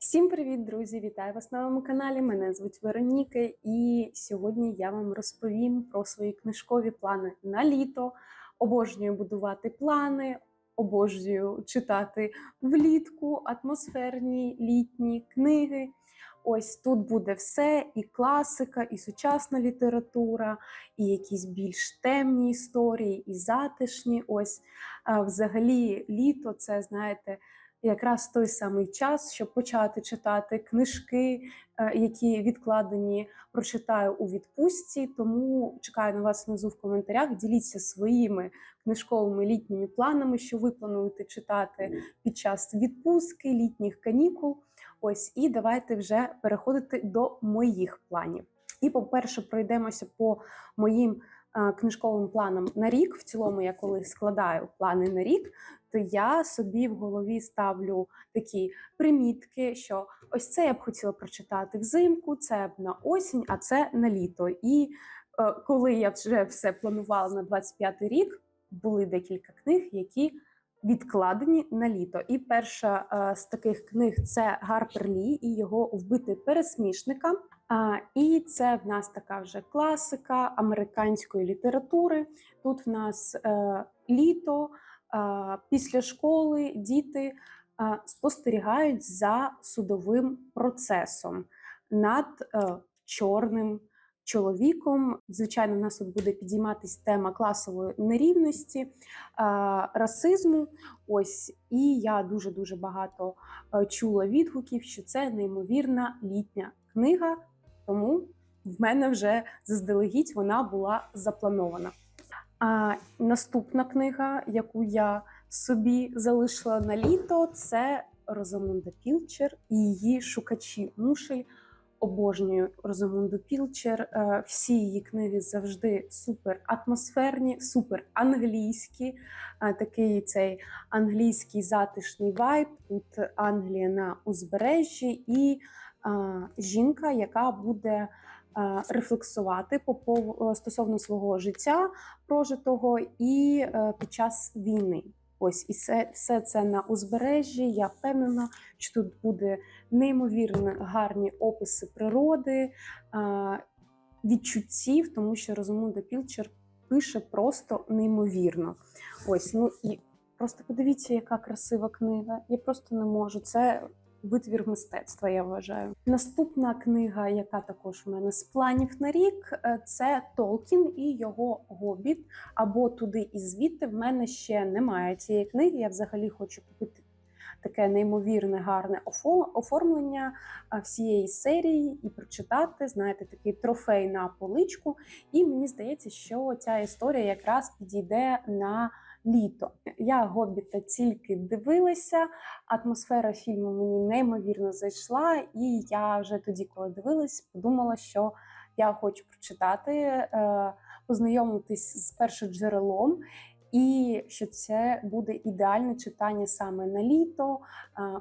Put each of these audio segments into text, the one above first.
Всім привіт, друзі! Вітаю вас на моєму каналі. Мене звуть Вероніка, і сьогодні я вам розповім про свої книжкові плани на літо. Обожнюю будувати плани, обожнюю читати влітку атмосферні літні книги. Ось тут буде все: і класика, і сучасна література, і якісь більш темні історії, і затишні. Ось взагалі літо це, знаєте, якраз той самий час, щоб почати читати книжки, е, які відкладені, прочитаю у відпустці. Тому чекаю на вас внизу в коментарях. Діліться своїми книжковими літніми планами, що ви плануєте читати під час відпустки, літніх канікул. Ось і давайте вже переходити до моїх планів. І, по-перше, пройдемося по моїм книжковим планам на рік. В цілому, я коли складаю плани на рік, то я собі в голові ставлю такі примітки, що ось це я б хотіла прочитати взимку, це б на осінь, а це на літо. І е, коли я вже все планувала на 25 рік, були декілька книг, які відкладені на літо. І перша е, з таких книг це Гарпер Лі і його вбити пересмішника. І це в нас така вже класика американської літератури. Тут в нас е, літо, після школи діти спостерігають за судовим процесом над е, чорним чоловіком. Звичайно, в нас тут буде підійматись тема класової нерівності, расизму. Ось і я дуже дуже багато е, чула відгуків, що це неймовірна літня книга. Тому в мене вже заздалегідь вона була запланована. А наступна книга, яку я собі залишила на літо, це Розамунда Пілчер і її шукачі мушель. Обожнюю Розамунду Пілчер. Е, Всі її книги завжди супер атмосферні, супер англійські. Е, Такий цей англійський затишний вайб. Тут Англія на узбережжі і жінка, яка буде е, рефлексувати стосовно свого життя прожитого і е, під час війни. Ось і все, все це на узбережжі. Я впевнена, що тут буде неймовірно гарні описи природи, відчуттів, тому що Розумунда Пілчер пише просто неймовірно. Ось, ну і просто подивіться, яка красива книга. Я просто не можу. Це витвір мистецтва, я вважаю. Наступна книга, яка також у мене з планів на рік, е, це Толкін і його Гобіт. Або туди і звідти. В мене ще немає цієї книги. Я взагалі хочу купити. Таке неймовірне гарне оформлення всієї серії і прочитати, знаєте, такий трофей на поличку. І мені здається, що ця історія якраз підійде на літо. Я Гобіта тільки дивилася, атмосфера фільму мені неймовірно зайшла, і я вже тоді, коли дивилась, подумала, що я хочу прочитати, е, познайомитись з першоджерелом. І що це буде ідеальне читання саме на літо,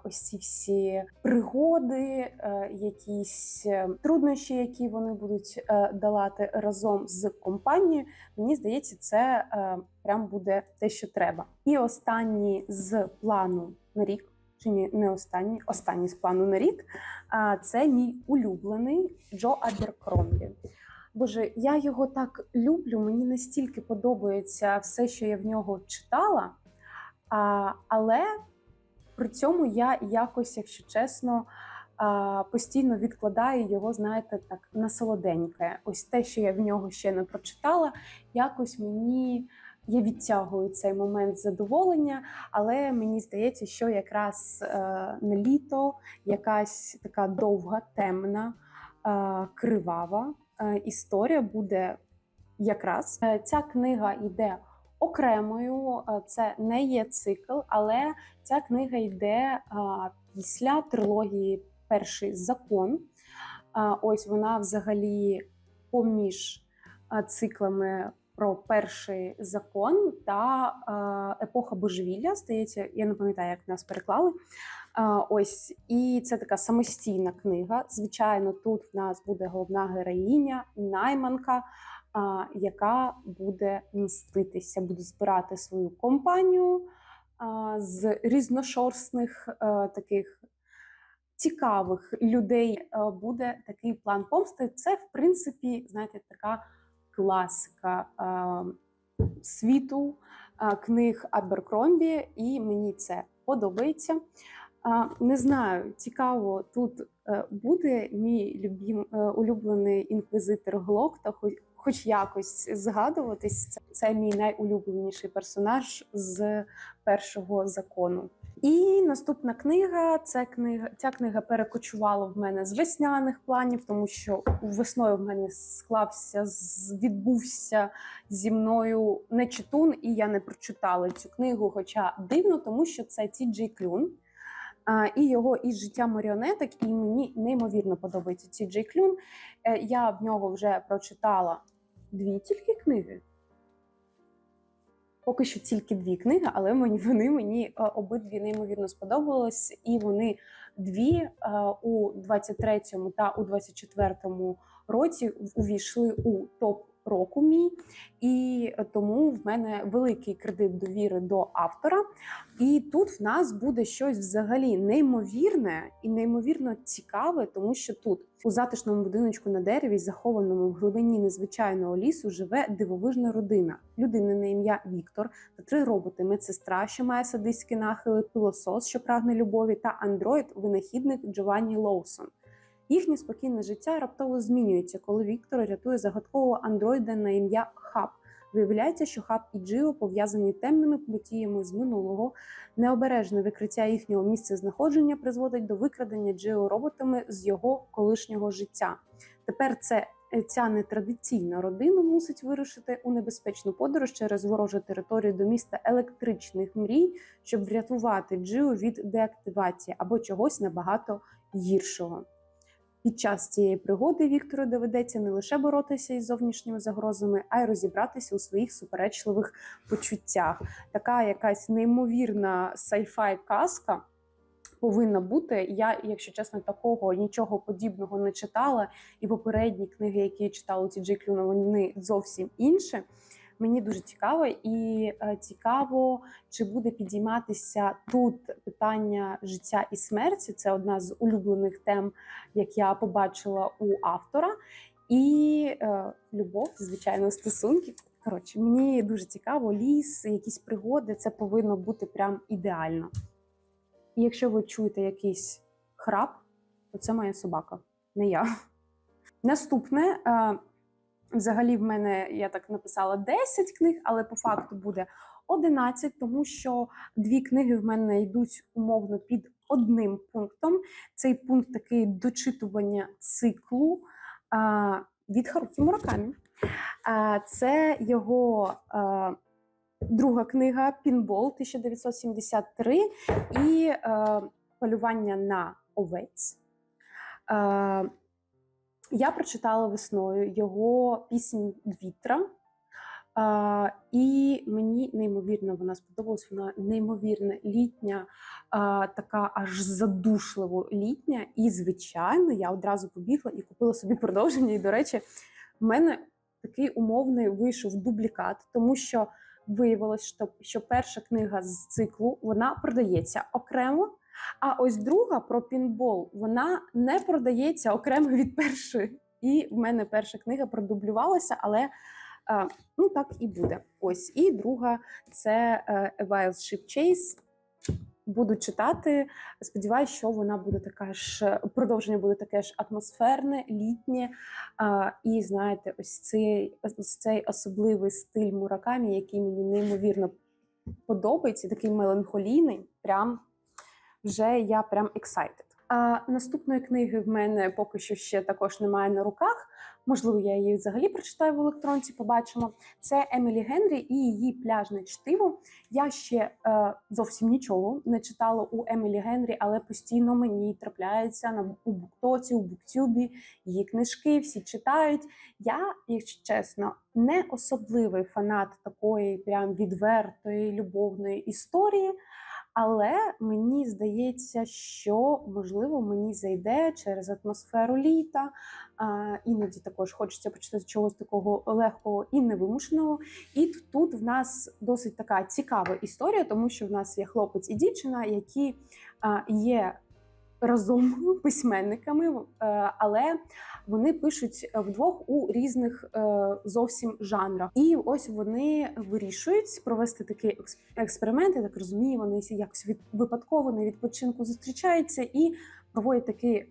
ось ці всі пригоди, е, якісь е, труднощі, які вони будуть е, долати разом з компанією. Мені здається, це прям буде те, що треба. І останній з плану на рік, чи ні, не останній, останній з плану на рік. А це мій улюблений Джо Аберкромбі. Боже, я його так люблю. Мені настільки подобається все, що я в нього читала. А, але при цьому я якось, якщо чесно, а, постійно відкладаю його, знаєте, так на солоденьке. Ось те, що я в нього ще не прочитала, якось мені. Я відтягую цей момент задоволення, але мені здається, що якраз е, на літо якась така довга, темна, е, кривава історія буде якраз. Е, Ця книга йде окремою, е, це не є цикл, але ця книга йде е, після трилогії Перший закон. Е, Ось вона взагалі поміж е, циклами про перший закон та е, епоха божевілля. Здається, я не пам'ятаю, як нас переклали. Ось і це така самостійна книга. Звичайно, тут в нас буде головна героїня, найманка, яка буде мститися, буде збирати свою компанію з різношорстних е, таких цікавих людей е, буде такий план помсти. Це, в принципі, знаєте, така класика е, світу е, книг Аберкромбі, і мені це подобається. Не знаю, цікаво, тут е, буде мій любім, е, улюблений інквізитор Глок, та хоч, хоч якось згадуватись. Це, це мій найулюбленіший персонаж з першого закону. І наступна книга це книга. Ця книга перекочувала в мене з весняних планів, тому що весною в мене склався, відбувся зі мною нечитун, і я не прочитала цю книгу. Хоча дивно, тому що це Ті Джей Клюн. І його із життя маріонеток, і мені неймовірно подобається Ті Джей Клюн. Е, Я в нього вже прочитала дві тільки книги. Поки що тільки дві книги, але мені вони мені е, обидві неймовірно сподобались, і вони дві е, у 23-му та у 24-му році увійшли у топ року мій, і тому в мене великий кредит довіри до автора. І тут в нас буде щось взагалі неймовірне і неймовірно цікаве, тому що тут у затишному будиночку на дереві, захованому в глибині незвичайного лісу, живе дивовижна родина. Людина на ім'я Віктор та три роботи: медсестра, що має садистські нахили, пилосос, що прагне любові, та андроїд, винахідник Джованні Лоусон. Їхнє спокійне життя раптово змінюється, коли Віктор рятує загадкового андроїда на ім'я Хаб. Виявляється, що Хаб і Джио пов'язані темними подіями з минулого. Необережне викриття їхнього місця знаходження призводить до викрадення Джио роботами з його колишнього життя. Тепер це ця нетрадиційна родина мусить вирушити у небезпечну подорож через ворожу територію до міста електричних мрій, щоб врятувати Джио від деактивації або чогось набагато гіршого. Під час цієї пригоди Віктору доведеться не лише боротися із зовнішніми загрозами, а й розібратися у своїх суперечливих почуттях. Така якась неймовірна сайфай казка повинна бути. Я, якщо чесно, такого нічого подібного не читала. І попередні книги, які я читала у Ті Джей Клюна, вони зовсім інші. Мені дуже цікаво, і е, цікаво, чи буде підійматися тут питання життя і смерті. Це одна з улюблених тем, як я побачила у автора. І е, любов, звичайно, стосунки. Коротше, мені дуже цікаво, ліс, якісь пригоди, це повинно бути прям ідеально. І якщо ви чуєте якийсь храп, то це моя собака, не я. Наступне. Взагалі, в мене я так написала 10 книг, але по факту буде 11, тому що дві книги в мене йдуть умовно під одним пунктом. Цей пункт такий дочитування циклу а, від Харукі Муракамі. А, Це його а, друга книга Пінбол 1973 і а, полювання на овець. А, я прочитала весною його піснь Вітра, а, і мені неймовірно вона сподобалась. Вона неймовірна літня, а, така аж задушливо літня. І, звичайно, я одразу побігла і купила собі продовження. І, до речі, в мене такий умовний вийшов дублікат, тому що виявилось, що, що перша книга з циклу вона продається окремо. А ось друга про пінбол вона не продається окремо від першої. І в мене перша книга продублювалася, але е, ну так і буде. Ось і друга це е, A Wild Ship Chase. Буду читати. Сподіваюся, що вона буде така ж продовження буде таке ж атмосферне, літнє. А, і знаєте, ось цей ось цей особливий стиль муракамі, який мені неймовірно подобається, такий меланхолійний. Прям вже я прям excited. А наступної книги в мене поки що ще також немає на руках. Можливо, я її взагалі прочитаю в електронці. Побачимо. Це Емілі Генрі і її пляжне чтиво. Я ще е, зовсім нічого не читала у Емілі Генрі, але постійно мені трапляється на у буктоці, у буктюбі її книжки. Всі читають. Я, якщо чесно, не особливий фанат такої прям відвертої любовної історії. Але мені здається, що можливо мені зайде через атмосферу літа. А, іноді також хочеться почитати чогось такого легкого і невимушеного. І тут в нас досить така цікава історія, тому що в нас є хлопець і дівчина, які є разом письменниками, е, але вони пишуть вдвох у різних е, зовсім жанрах. І ось вони вирішують провести такий екс- експеримент. Я так розумію, вони якось від випадково на відпочинку зустрічаються і проводять такий е,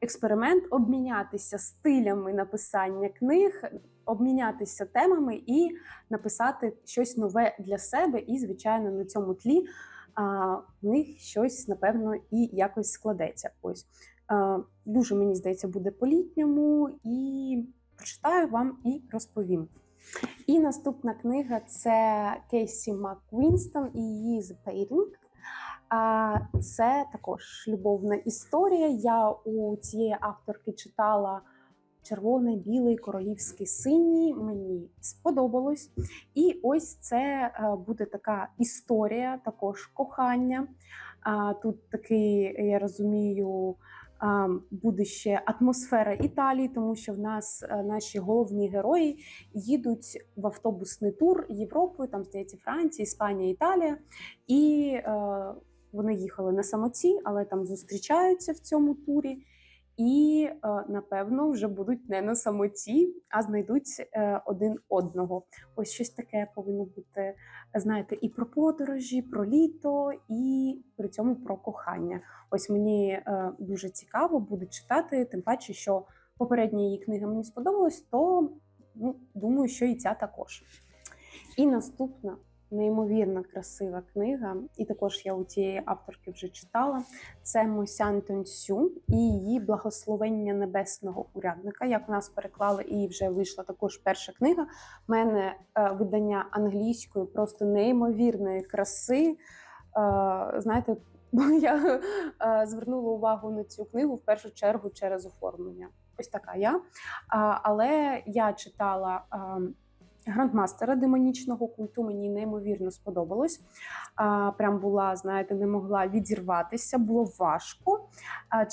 експеримент обмінятися стилями написання книг, обмінятися темами і написати щось нове для себе. І, звичайно, на цьому тлі а, в них щось напевно і якось складеться. Ось дуже мені здається, буде по-літньому, і прочитаю вам і розповім. І наступна книга це Кейсі МакВінстон і її The Painting. А це також любовна історія. Я у цієї авторки читала червоний, білий, королівський синій. Мені сподобалось. І ось це е, буде така історія, також кохання. Тут такий, я розумію, буде ще атмосфера Італії, тому що в нас е, наші головні герої їдуть в автобусний тур Європою, там здається Франція, Іспанія, Італія. І е, вони їхали на самоті, але там зустрічаються в цьому турі. І е, напевно вже будуть не на самоті, а знайдуть е, один одного. Ось щось таке повинно бути, знаєте, і про подорожі, про літо, і при цьому про кохання. Ось мені е, дуже цікаво буде читати, тим паче, що попередня її книга мені сподобалась, то ну, думаю, що і ця також. І наступна неймовірно красива книга, і також я у цієї авторки вже читала. Це Мосян Тонсю і її благословення небесного урядника. Як у нас переклали, і вже вийшла також перша книга. У мене е, видання англійською просто неймовірної краси. Е, знаєте, я е, звернула увагу на цю книгу в першу чергу через оформлення. Ось така я. Але я читала. Грандмастера демонічного культу мені неймовірно сподобалось. А, Прям була, знаєте, не могла відірватися, було важко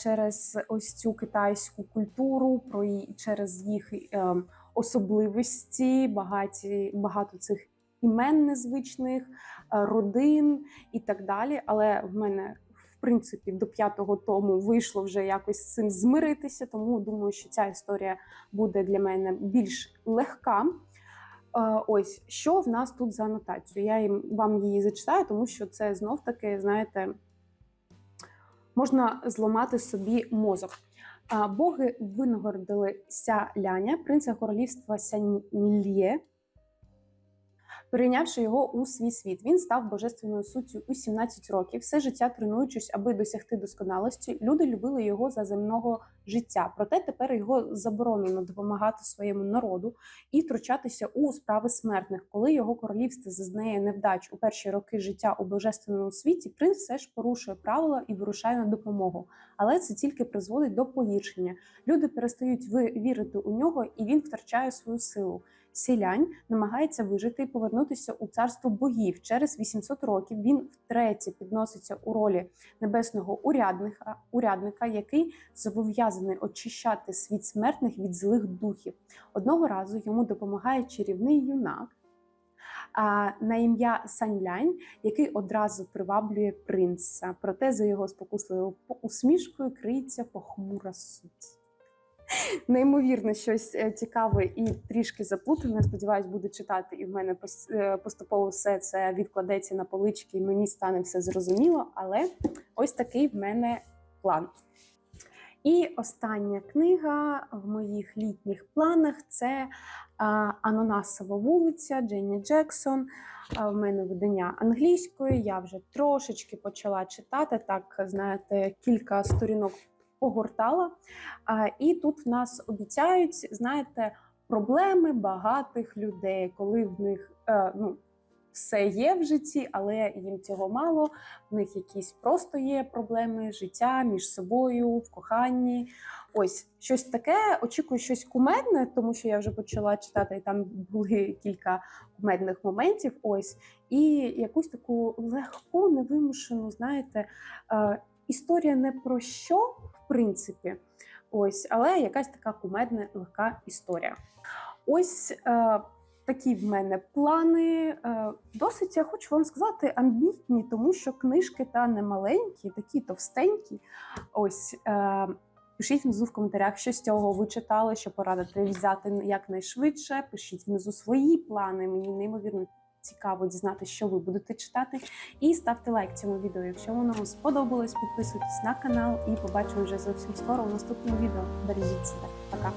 через ось цю китайську культуру, про через їх е, особливості, багаті, багато цих імен незвичних, е, родин і так далі. Але в мене. В принципі, до п'ятого тому вийшло вже якось з цим змиритися, тому думаю, що ця історія буде для мене більш легка. Ось що в нас тут за анотацію. Я їм вам її зачитаю, тому що це знов таки, знаєте, можна зламати собі мозок. Боги винагородили ся ляня, принца королівства Сяньлє, перейнявши його у свій світ. Він став божественною суттю у 17 років, все життя тренуючись, аби досягти досконалості. Люди любили його за земного життя. Проте тепер його заборонено допомагати своєму народу і втручатися у справи смертних. Коли його королівство зазнає невдач у перші роки життя у божественному світі, принц все ж порушує правила і вирушає на допомогу. Але це тільки призводить до погіршення. Люди перестають вірити у нього, і він втрачає свою силу. Сілянь намагається вижити і повернутися у царство богів. Через 800 років він втретє підноситься у ролі небесного урядника, урядника, який зобов'язаний очищати світ смертних від злих духів. Одного разу йому допомагає чарівний юнак. На ім'я Саньлянь, який одразу приваблює принца. Проте за його спокусливою усмішкою криється похмура суть. Неймовірно, щось е, цікаве і трішки заплутане. Сподіваюсь, буду читати, і в мене е, поступово все це відкладеться на полички, і мені стане все зрозуміло. Але ось такий в мене план. І остання книга в моїх літніх планах це Ананасова вулиця Дженні Джексон. В мене видання англійською. Я вже трошечки почала читати. Так, знаєте, кілька сторінок погортала. І тут в нас обіцяють, знаєте, проблеми багатих людей, коли в них е, ну, все є в житті, але їм цього мало. В них якісь просто є проблеми життя між собою, в коханні. Ось щось таке. Очікую щось кумедне, тому що я вже почала читати, і там були кілька кумедних моментів. Ось, і якусь таку легку, невимушену, знаєте, е, історія не про що, принципі. Ось, але якась така кумедна, легка історія. Ось е, такі в мене плани. Е, Досить я хочу вам сказати амбітні, тому що книжки та не маленькі, такі товстенькі. Ось е, пишіть внизу в коментарях, що з цього ви читали, що порадити взяти якнайшвидше. Пишіть внизу свої плани. Мені неймовірно цікаво дізнатися, що ви будете читати. І ставте лайк цьому відео, якщо воно вам сподобалось. Підписуйтесь на канал і побачимо вже зовсім скоро у наступному відео. Бережіть себе. Пока.